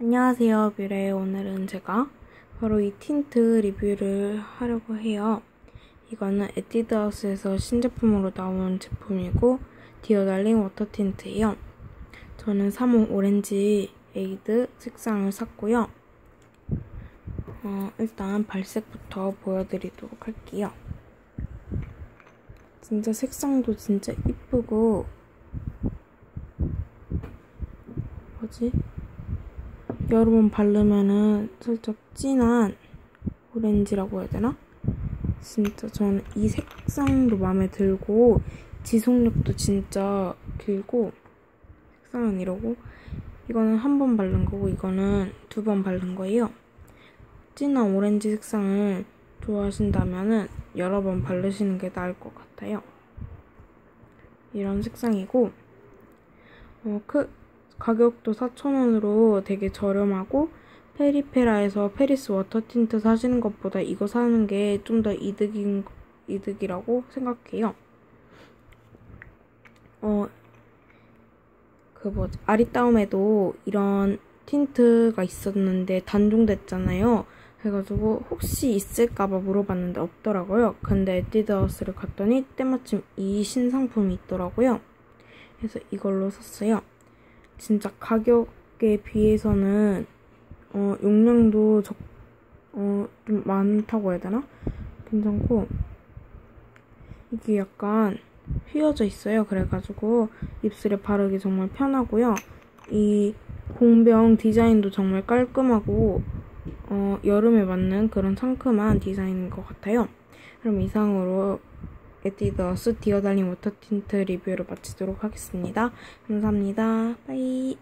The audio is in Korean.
안녕하세요 뷰레 오늘은 제가 바로 이 틴트 리뷰를 하려고 해요. 이거는 에뛰드하우스에서 신제품으로 나온 제품이고 디어달링 워터 틴트예요. 저는 3호 오렌지 에이드 색상을 샀고요. 어, 일단 발색부터 보여드리도록 할게요. 진짜 색상도 진짜 이쁘고 뭐지? 여러 번 바르면은 살짝 진한 오렌지라고 해야 되나? 진짜 저는 이 색상도 마음에 들고 지속력도 진짜 길고 색상은 이러고 이거는 한 번 바른 거고 이거는 두 번 바른 거예요. 진한 오렌지 색상을 좋아하신다면은 여러 번 바르시는 게 나을 것 같아요. 이런 색상이고 어, 크, 가격도 4,000원으로 되게 저렴하고 페리페라에서 페리스 워터 틴트 사시는 것보다 이거 사는 게 좀 더 이득인 이득이라고 생각해요. 어, 그 뭐지 아리따움에도 이런 틴트가 있었는데 단종됐잖아요. 그래가지고 혹시 있을까봐 물어봤는데 없더라고요. 근데 에뛰드하우스를 갔더니 때마침 이 신상품이 있더라고요. 그래서 이걸로 샀어요. 진짜 가격에 비해서는 어, 용량도 적, 어, 좀 많다고 해야 되나? 괜찮고 이게 약간 휘어져 있어요. 그래가지고 입술에 바르기 정말 편하고요. 이 공병 디자인도 정말 깔끔하고 어, 여름에 맞는 그런 상큼한 디자인인 것 같아요. 그럼 이상으로 에뛰드하우스 디어달링 워터 틴트 리뷰를 마치도록 하겠습니다. 감사합니다. 빠이